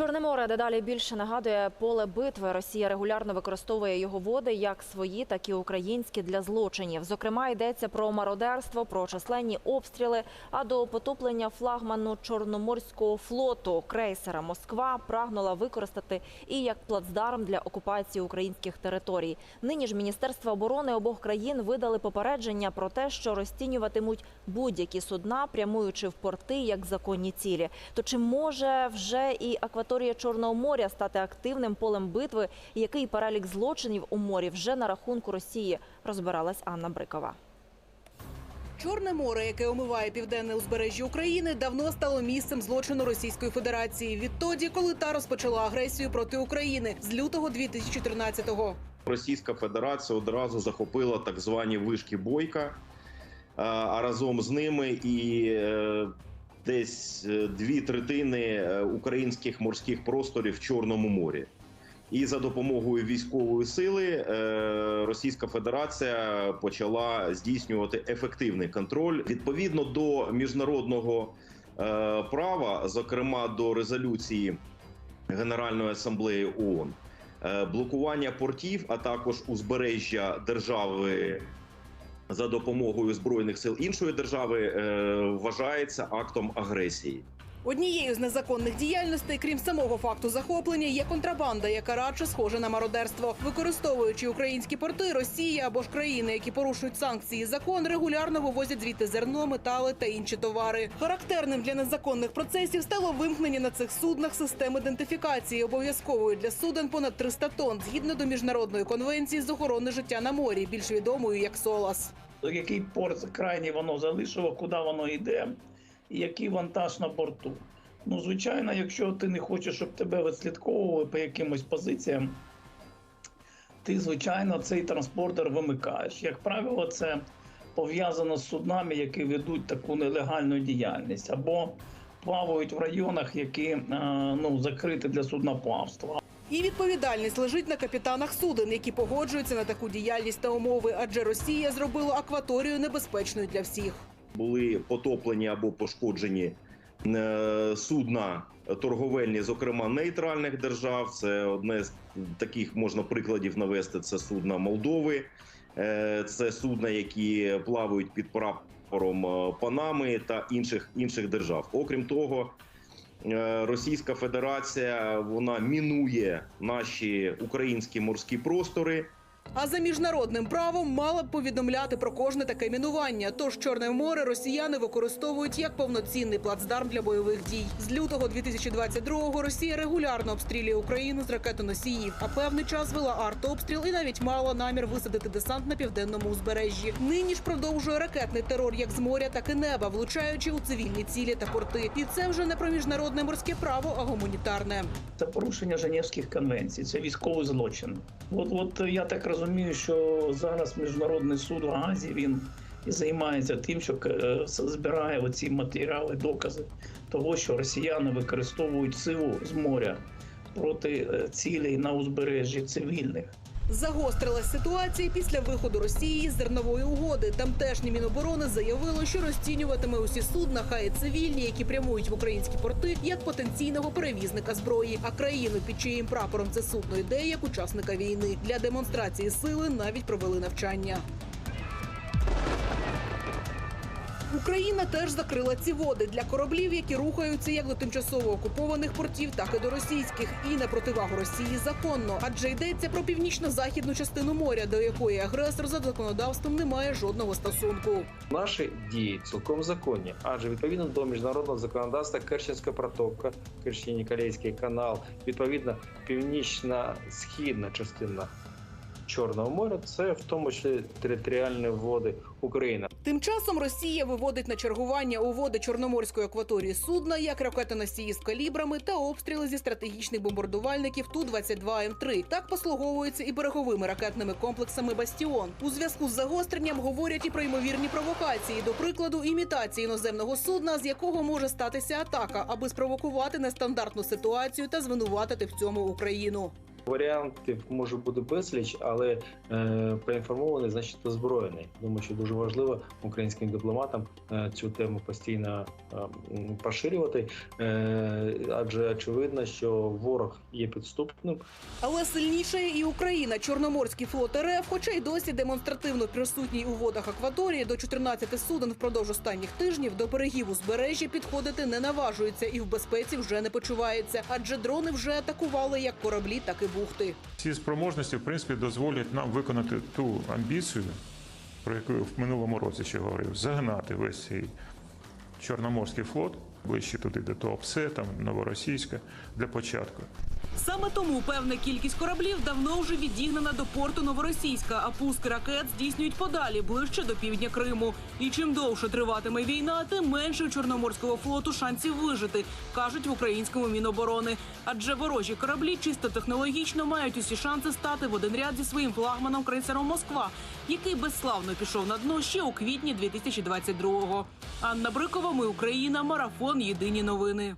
Чорне море дедалі більше нагадує поле битви. Росія регулярно використовує його води як свої, так і українські для злочинів. Зокрема, йдеться про мародерство, про численні обстріли. А до потоплення флагману Чорноморського флоту крейсера Москва прагнула використати і як плацдарм для окупації українських територій. Нині ж Міністерства оборони обох країн видали попередження про те, що розцінюватимуть будь-які судна, прямуючи в порти як законні цілі. То чи може вже і акваторія Чорного моря стати активним полем битви? І який перелік злочинів у морі вже на рахунку Росії розбиралась Анна Брикова. Чорне море, яке омиває південне узбережжя України, давно стало місцем злочину Російської Федерації. Відтоді, коли та розпочала агресію проти України з лютого 2014-го. Російська Федерація одразу захопила так звані вишки Бойка, е, а разом з ними і е, десь е, дві третини е, українських морських просторів в Чорному морі. І за допомогою військової сили е, Російська Федерація почала здійснювати ефективний контроль відповідно до міжнародного права, зокрема до резолюції Генеральної асамблеї ООН. Блокування портів, а також узбережжя держави за допомогою збройних сил іншої держави е, вважається актом агресії. Однією з незаконних діяльностей, крім самого факту захоплення, є контрабанда, яка радше схожа на мародерство. Використовуючи українські порти, Росія або ж країни, які порушують санкції, закон регулярно вивозять звідти зерно, метали та інші товари. Характерним для незаконних процесів стало вимкнення на цих суднах систем ідентифікації, обов'язкової для суден понад 300 тонн, згідно до міжнародної конвенції з охорони життя на морі, більш відомою як СОЛАС. який порт крайній воно залишило, куди воно йде, і який вантаж на борту. Ну, звичайно, якщо ти не хочеш, щоб тебе відслідковували по якимось позиціям, ти, звичайно, цей транспортер вимикаєш. Як правило, це пов'язано з суднами, які ведуть таку нелегальну діяльність, або плавають в районах, які е, ну, закриті для судноплавства. І відповідальність лежить на капітанах суден, які погоджуються на таку діяльність та умови, адже Росія зробила акваторію небезпечною для всіх. Були потоплені або пошкоджені е, судна торговельні, зокрема нейтральних держав. Це одне з таких можна прикладів навести. Це судна Молдови, е, це судна, які плавають під прапором е, Панами та інших інших держав. Окрім того. Російська Федерація вона мінує наші українські морські простори. А за міжнародним правом мала б повідомляти про кожне таке мінування. Тож Чорне море росіяни використовують як повноцінний плацдарм для бойових дій. З лютого 2022-го Росія регулярно обстрілює Україну з ракетоносіїв, а певний час вела артобстріл і навіть мала намір висадити десант на південному узбережжі. Нині ж продовжує ракетний терор як з моря, так і неба, влучаючи у цивільні цілі та порти. І це вже не про міжнародне морське право, а гуманітарне. Це порушення Женевських конвенцій, це військовий злочин. От, от я так розумію, що зараз міжнародний суд в Газі він і займається тим, що е, збирає оці матеріали, докази того, що росіяни використовують силу з моря проти е, цілей на узбережжі цивільних. Загострилась ситуація після виходу Росії з зернової угоди. Тамтешнє міноборони заявило, що розцінюватиме усі судна, хай і цивільні, які прямують в українські порти, як потенційного перевізника зброї. А країну, під чиїм прапором це судно йде, як учасника війни. Для демонстрації сили навіть провели навчання. Україна теж закрила ці води для кораблів, які рухаються як до тимчасово окупованих портів, так і до російських, і на противагу Росії законно, адже йдеться про північно-західну частину моря, до якої агресор за законодавством не має жодного стосунку. Наші дії цілком законні, адже відповідно до міжнародного законодавства Керченська протока, Керченсько-Ніколейський канал, відповідно північна-східна частина Чорного моря, це в тому числі територіальні води України. Тим часом Росія виводить на чергування у води Чорноморської акваторії судна, як ракетоносії з калібрами та обстріли зі стратегічних бомбардувальників Ту-22М3. Так послуговуються і береговими ракетними комплексами Бастіон. У зв'язку з загостренням говорять і про ймовірні провокації, до прикладу, імітації іноземного судна, з якого може статися атака, аби спровокувати нестандартну ситуацію та звинуватити в цьому Україну. Варіантів може бути безліч, але е, поінформований, значить озброєний. Думаю, що дуже важливо українським дипломатам е, цю тему постійно е, поширювати, е, адже очевидно, що ворог є підступним, Але сильніша і Україна. Чорноморський флот РФ, хоча й досі демонстративно присутній у водах акваторії, до 14 суден впродовж останніх тижнів до берегів узбережжя підходити не наважується і в безпеці вже не почувається, адже дрони вже атакували як кораблі, так і бухти. Ці спроможності, в принципі, дозволять нам виконати ту амбіцію, про яку в минулому році ще говорив, загнати весь цей Чорноморський флот ближче туди, до Туапсе, там Новоросійська, для початку. Саме тому певна кількість кораблів давно вже відігнана до порту Новоросійська, а пуски ракет здійснюють подалі ближче до півдня Криму. І чим довше триватиме війна, тим менше Чорноморського флоту шансів вижити, кажуть в українському міноборони. Адже ворожі кораблі чисто технологічно мають усі шанси стати в один ряд зі своїм флагманом крейсером Москва, який безславно пішов на дно ще у квітні 2022-го. Анна Брикова, ми Україна, марафон. Єдині новини.